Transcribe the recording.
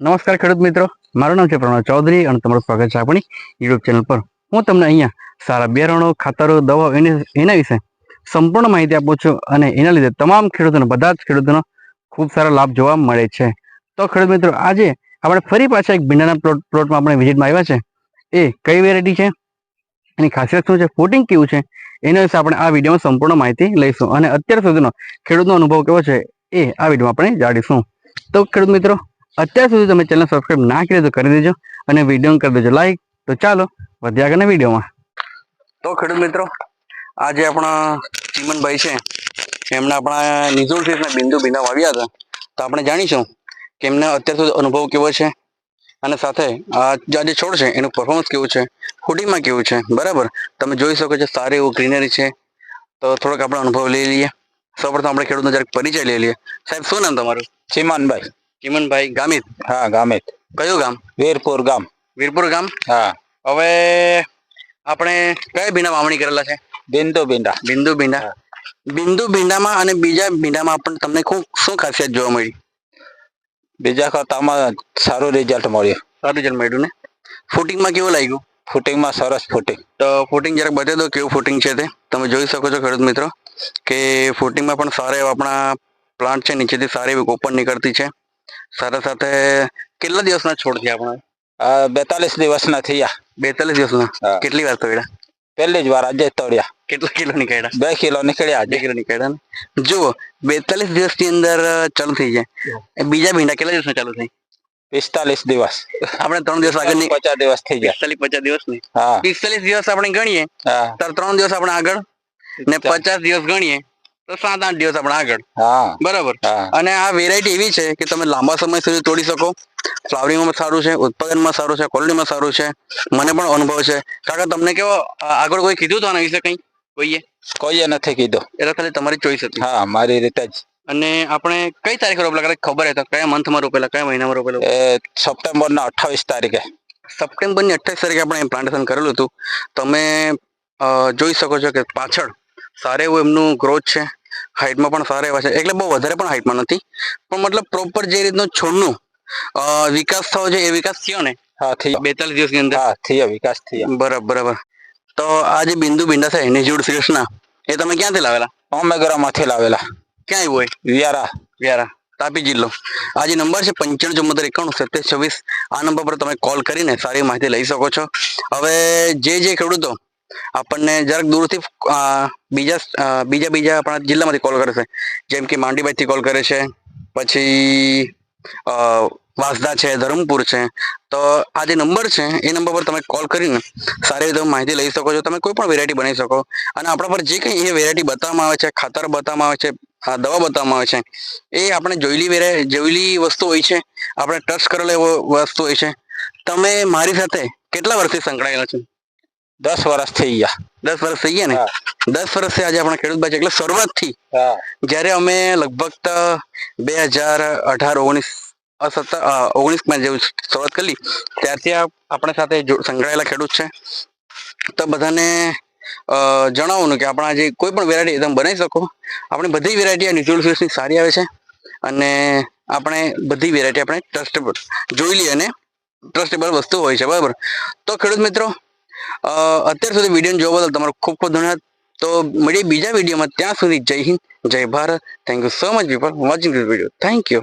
નમસ્કાર ખેડૂત મિત્રો, મારું નામ છે પ્રણવ ચૌધરી અને તમારું સ્વાગત છે આપણી યુટ્યુબ ચેનલ પર. હું તમને અહીંયા સારા બિયારણો, ખાતરો, દવાઓ એને, એના વિશે સંપૂર્ણ માહિતી આપું છું અને એના લીધે તમામ ખેડૂતોને, બધા જ ખેડૂતોનો ખૂબ સારા લાભ જોવા મળે છે. તો ખેડૂત મિત્રો, આજે આપણે ફરી પાછા એક ભીંડાના પ્લોટ, પ્લોટમાં આપણે વિઝિટમાં આવ્યા છે. એ કઈ વેરાયટી છે? એની ખાસિયત શું છે? ફૂટિંગ કેવું છે? એના વિશે આપણે આ વિડીયોમાં સંપૂર્ણ માહિતી લઈશું અને અત્યાર સુધીનો ખેડૂતનો અનુભવ કેવો છે એ આ વિડીયોમાં આપણે જાણીશું. તો ખેડૂત મિત્રો અત્યાર સુધી તમે ચેનલ સબસ્ક્રાઈબ ના કરી તો કરી દેજો અને વીડિયો કરી દેજો. લાઈક તો ચાલો વધ્યા આગળના વિડીયોમાં તો ખેડૂત મિત્રો, આજે આપણા ચીમનભાઈ છે. એમણે આપણા નિઝુલ ફીસના બિંદુ બિંદામાં વાવ્યા હતા. તો આપણે જાણીશું કે એમને અત્યાર સુધી અનુભવ કેવો છે અને સાથે આ જે છોડ છે, એનું પરફોર્મન્સ કેવું છે હુડીમાં કેવું છે, બરાબર? તમે જોઈ શકો છો સારી એવું ગ્રીનરી છે. તો થોડોક આપણે અનુભવ લઈ લઈએ. સૌપ્રથમ આપણે ખેડૂતનો જરાક પરિચય લઈ લઈએ. સાહેબ, શું નામ તમારું? ચીમનભાઈ. ચીમનભાઈ ગામિત. હા ગામિત. કયું ગામ? વીરપુર ગામ. વીરપુર ગામ? હા. હવે આપણે કયા ભીંડા વાવણી કરેલા છે? બિંદુ ભીંડા. બિંદુ ભીંડા. બિંદુ ભીંડામાં અને બીજા ભીંડામાં આપણને તમને ખૂબ શું ખાસિયત જોવા મળી? બીજા ખાતામાં સારું રિઝલ્ટ મળ્યું. સારું રિઝલ્ટ મળ્યું ને? ફૂટિંગમાં કેવું લાગ્યું? ફૂટિંગમાં સરસ ફૂટિંગ. તો ફૂટિંગ જરાક બતાવી દો કેવું ફૂટિંગ છે તે. તમે જોઈ શકો છો ખેડૂત મિત્રો કે ફૂટિંગમાં પણ સારા એવા આપણા પ્લાન્ટ છે નીચેથી સારી એવી કોપર નીકળતી છે. સાથે સાથે કેટલા દિવસના છોડ છે આપણા? બેતાલીસ દિવસના થયા. બેતાલીસ દિવસના. કેટલી વાર તોડ્યા? પહેલી જ વાર આજે તોડ્યા. કેટલા કિલો નીકળ્યા? બે કિલો નીકળ્યા બે આજે કિલો નીકળ્યા જુઓ બેતાલીસ દિવસની અંદર ચાલુ થઈ જાય. બીજા ભીંડા કેટલા દિવસમાં ચાલુ થઈ? પિસ્તાલીસ દિવસ. આપણે ત્રણ દિવસ આગળની પચાસ દિવસ થઈ ગયા પિસ્તાલીસ પચાસ દિવસની પિસ્તાલીસ દિવસ આપણે ગણીએ તો ત્રણ દિવસ આપણે આગળ ને પચાસ દિવસ ગણીએ. સાત આઠ દિવસ આપણે આગળ. હા. બરાબર. હા. અને આ વેરાયટી એવી છે કે તમે લાંબા સમય સુધી તોડી શકો. ફ્લાવરિંગમાં સારું છે ઉત્પાદનમાં સારું છે ક્વોલિટીમાં સારું છે. મને પણ અનુભવ છે. કાકા તમને કેવો આગળ કોઈ કીધું તો આના વિશે કંઈ? કોઈએ? કોઈએ નથી કીધું. એટલે ખાલી તમારી ચોઈસ હતી. હા મારી રીતે જ. અને આપણે કઈ તારીખે રોપેલા? કદાચ ખબર હતા કયા મંથમાં રોપેલા કયા મહિનામાં રોપેલા? સપ્ટેમ્બરના અઠ્ઠાવીસ તારીખે. સપ્ટેમ્બરની અઠ્ઠાવીસ તારીખે આપણે પ્લાન્ટેશન કરેલું હતું. તમે જોઈ શકો છો કે પાછળ સારું એવું એમનું ગ્રોથ છે. હાઇટમાં પણ સારા એવા છે. એટલે બહુ વધારે પણ હાઇટમાં નથી. પણ મતલબ પ્રોપર જે રીતનો છોડનું વિકાસ થયો છે એ વિકાસ થયો ને? હા થઈ બેતાલીસ દિવસની અંદર? હા થયો વિકાસ થયો. બરાબર બરાબર. તો આ જે બિંદુ બિંડા છે નિજુડ સિરિયસના એ તમે ક્યાંથી લાવેલા? ઓમેગરામાંથી લાવેલા. ક્યાં આવ્યું હોય? વ્યારા. વ્યારા તાપી જિલ્લો. આ જે નંબર છે પંચાણું ચુમ્મોતેર એકાણું સત્યાવીસ છવ્વીસ આ નંબર પર તમે કોલ કરીને સારી માહિતી લઈ શકો છો. હવે જે જે ખેડૂતો આપણને જરાક દૂરથી બીજા બીજા બીજા આપણા જિલ્લામાંથી કોલ કરે છે. જેમ કે માંડીબાઈથી કોલ કરે છે, પછી વાંસદા છે, ધરમપુર છે. તો આ જે નંબર છે, એ નંબર પર તમે કોલ કરીને સારી રીતે માહિતી લઈ શકો છો. તમે કોઈ પણ વેરાયટી બનાવી શકો. અને આપણા પર જે કંઈ એ વેરાયટી બતાવવામાં આવે છે, ખાતર બતાવવામાં આવે છે દવા બતાવવામાં આવે છે, એ આપણે જોયેલી વેરાય જોયેલી વસ્તુ હોય છે, આપણે ટચ કરેલી વસ્તુ હોય છે. તમે મારી સાથે કેટલા વર્ષથી સંકળાયેલા છો? દસ વર્ષ થઈ ગયા. દસ વર્ષ થઈ ગયા ને? દસ વર્ષથી આજે આપણા ખેડૂત ભાઈ એટલે શરૂઆતથી જ્યારે અમે લગભગ બે હજાર અઢાર ઓગણીસ સત્તર ઓગણીસમાં જેવું શરૂઆત કરી ત્યારથી આપણા સાથે સંકળાયેલા ખેડૂત છે. તો બધાને જણાવવાનું કે આપણા જે કોઈ પણ વેરાયટી તમે બનાવી શકો. આપણે બધી વેરાયટી આ ન્યુટ્રલ ફિશની સારી આવે છે. અને આપણે બધી વેરાયટી આપણે ટ્રસ્ટેબલ જોઈ લઈએ અને ટ્રસ્ટેબલ વસ્તુ હોય છે. બરાબર? તો ખેડૂત મિત્રો અત્યાર સુધી વીડિયો જોવા બદલ તમારો ખૂબ ખૂબ ધન્યવાદ. તો મળીએ બીજા વિડીયોમાં ત્યાં સુધી જય હિન્દ, જય Bharat. Thank you so much people watching this video thank you